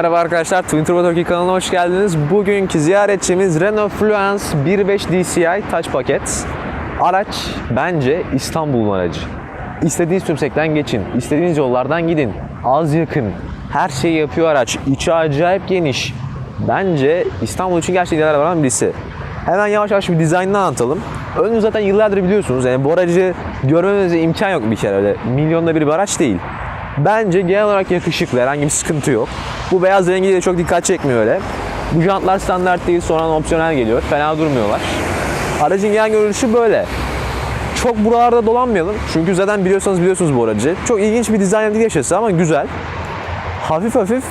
Merhaba arkadaşlar, Twin Turbo Turkey kanalına hoş geldiniz. Bugünkü ziyaretçimiz Renault Fluence 1.5 DCI Touch Paket. Araç bence İstanbul'un aracı. İstediğiniz tümsekten geçin, istediğiniz yollardan gidin. Az yakın, her şeyi yapıyor araç. İçi acayip geniş. Bence İstanbul için gerçekten ideal arabalardan birisi. Hemen yavaş yavaş bir dizaynını anlatalım. Önünü zaten yıllardır biliyorsunuz. Yani bu aracı görmenize imkan yok bir kere öyle. Milyonda bir bir araç değil. Bence genel olarak yakışıklı, herhangi bir sıkıntı yok. Bu beyaz rengi de çok dikkat çekmiyor öyle. Bu jantlar standart değil, sonradan opsiyonel geliyor. Fena durmuyorlar. Aracın genel görünüşü böyle. Çok buralarda dolanmayalım. Çünkü zaten biliyorsanız biliyorsunuz bu aracı. Çok ilginç bir dizayn değil yaşası ama güzel. Hafif hafif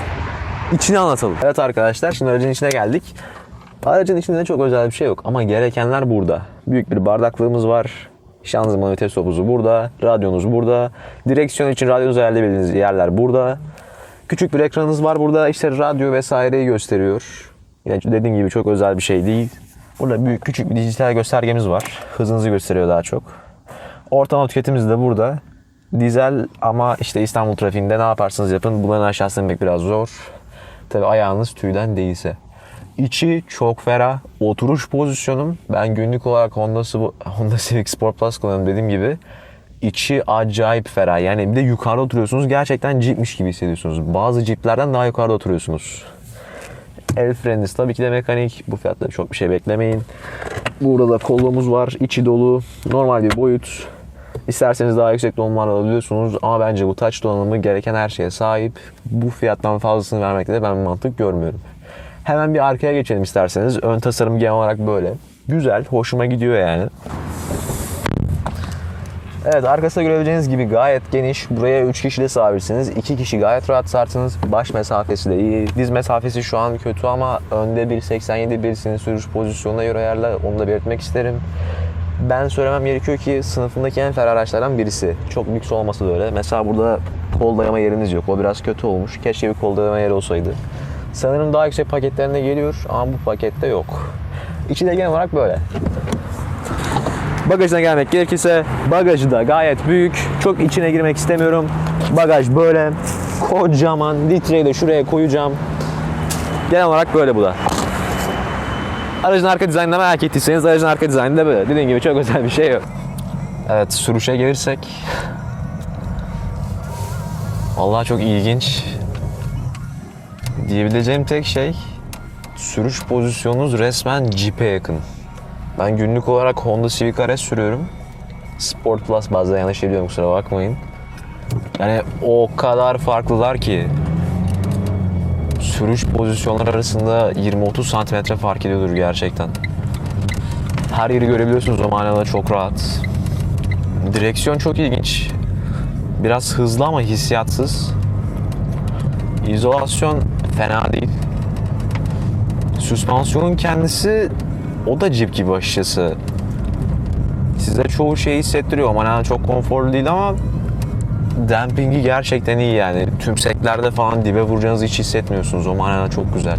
içini anlatalım. Evet arkadaşlar şimdi aracın içine geldik. Aracın içinde de çok özel bir şey yok ama gerekenler burada. Büyük bir bardaklığımız var. Şanzıman vites topuzu burada. Radyonuz burada. Direksiyon için radyonuzu ayarlayabildiğiniz yerler burada. Küçük bir ekranınız var burada. İşte radyo vesaireyi gösteriyor. Yani dediğim gibi çok özel bir şey değil. Burada büyük küçük bir dijital göstergemiz var. Hızınızı gösteriyor daha çok. Ortalama tüketimimiz de burada. Dizel ama işte İstanbul trafiğinde ne yaparsanız yapın bunların aşağısına inmek biraz zor. Tabi ayağınız tüyden değilse. İçi çok ferah. Oturuş pozisyonum ben günlük olarak Honda, Honda Civic Sport Plus kullanıyorum dediğim gibi. İçi acayip ferah. Yani bir de yukarıda oturuyorsunuz. Gerçekten jeepmiş gibi hissediyorsunuz. Bazı jeeplerden daha yukarıda oturuyorsunuz. El freniniz tabii ki de mekanik. Bu fiyatta çok bir şey beklemeyin. Burada da kolluğumuz var. içi dolu. Normal bir boyut. İsterseniz daha yüksek donanımlar alabiliyorsunuz ama bence bu touch donanımı gereken her şeye sahip. Bu fiyattan fazlasını vermekte de ben mantık görmüyorum. Hemen bir arkaya geçelim isterseniz. Ön tasarım genel olarak böyle. Güzel, hoşuma gidiyor yani. Evet arkasında görebileceğiniz gibi gayet geniş. Buraya 3 kişi de sığabilirsiniz. 2 kişi gayet rahat sığarsınız. Baş mesafesi de iyi. Diz mesafesi şu an kötü ama önde 1.87 birisinin sürüş pozisyonuna göre ayarla. Onu da belirtmek isterim. Ben söylemem gerekiyor ki sınıfındaki en ferah araçlardan birisi. Çok lüks olmasa da öyle. Mesela burada kol dayama yeriniz yok. O biraz kötü olmuş. Keşke bir kol dayama yeri olsaydı. Sanırım daha yüksek paketlerinde geliyor ama bu pakette yok. İçi de genel olarak böyle. Bagajına gelmek gerekirse bagajı da gayet büyük. Çok içine girmek istemiyorum. Bagaj böyle. Kocaman. Litreyi de şuraya koyacağım. Genel olarak böyle bu da. Aracın arka dizaynını merak ettiyseniz aracın arka dizaynı da böyle. Dediğim gibi çok özel bir şey yok. Evet sürüşe gelirsek. Vallahi çok ilginç. Diyebileceğim tek şey sürüş pozisyonunuz resmen Jeep'e yakın. Ben günlük olarak Honda Civic RS sürüyorum. Sport Plus bazen yanlış ediyorum kusura bakmayın. Yani o kadar farklılar ki sürüş pozisyonlar arasında 20-30 santimetre fark ediyordur gerçekten. Her yeri görebiliyorsunuz o manada çok rahat. Direksiyon çok ilginç. Biraz hızlı ama hissiyatsız. İzolasyon fena değil. Süspansiyonun kendisi o da Jeep gibi açıkçası. Size çoğu şeyi hissettiriyor. Manada çok konforlu değil ama dampingi gerçekten iyi yani. Tümseklerde falan dibe vuracağınızı hiç hissetmiyorsunuz. O manada çok güzel.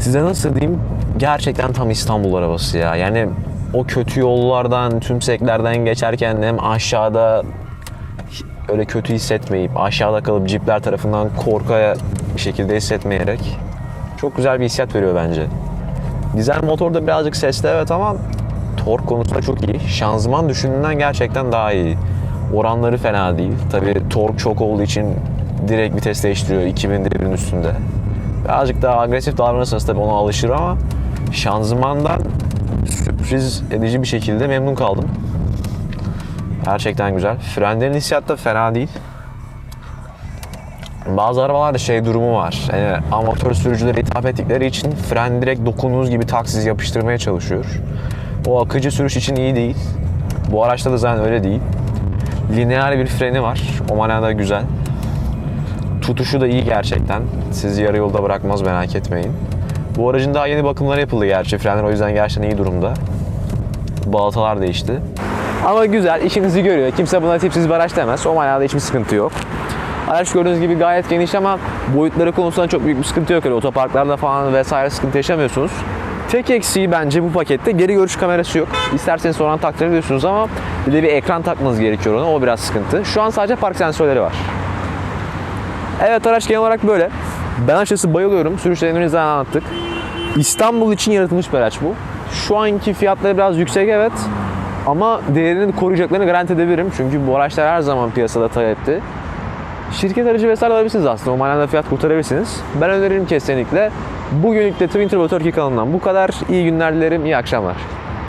Size nasıl diyeyim? Gerçekten tam İstanbul arabası ya. Yani o kötü yollardan, tümseklerden geçerken hem aşağıda öyle kötü hissetmeyip aşağıda kalıp cipler tarafından korkaya bir şekilde hissetmeyerek çok güzel bir hissiyat veriyor bence. Dizel motor da birazcık sesli evet ama tork konusunda çok iyi. Şanzıman düşündüğünden gerçekten daha iyi. Oranları fena değil. Tabi tork çok olduğu için direkt vites değiştiriyor 2000 devrin üstünde. Birazcık daha agresif davranırsanız tabi ona alışır ama şanzımandan sürpriz edici bir şekilde memnun kaldım. Gerçekten güzel. Frenlerin hissiyatı da fena değil. Bazı arabalarda şey durumu var. Yani amatör sürücülere hitap ettikleri için fren direkt dokunduğunuz gibi taksiz yapıştırmaya çalışıyor. O akıcı sürüş için iyi değil. Bu araçta da zaten öyle değil. Lineer bir freni var. O manada güzel. Tutuşu da iyi gerçekten. Sizi yarı yolda bırakmaz merak etmeyin. Bu aracın daha yeni bakımları yapıldı gerçi. Frenler o yüzden gerçekten iyi durumda. Balatalar değişti. Ama güzel, işinizi görüyor. Kimse buna tipsiz bir araç demez. O manada hiçbir sıkıntı yok. Araç gördüğünüz gibi gayet geniş ama boyutları konusunda çok büyük bir sıkıntı yok. Öyle otoparklarda falan vesaire sıkıntı yaşamıyorsunuz. Tek eksiği bence bu pakette geri görüş kamerası yok. İsterseniz sonradan taktırabiliyorsunuz ama bir de bir ekran takmanız gerekiyor ona. O biraz sıkıntı. Şu an sadece park sensörleri var. Evet araç genel olarak böyle. Ben açıkçası bayılıyorum. Sürüş deneyimimizden anlattık. İstanbul için yaratılmış bir araç bu. Şu anki fiyatları biraz yüksek evet. Ama değerini koruyacaklarını garanti edebilirim. Çünkü bu araçlar her zaman piyasada talepti. Şirket aracı vesaire alabilirsiniz aslında. O manada fiyat kurtarabilirsiniz. Ben öneririm kesinlikle. Bugünlük de Twin Turbo Turkey kanalından bu kadar. İyi günler dilerim, iyi akşamlar.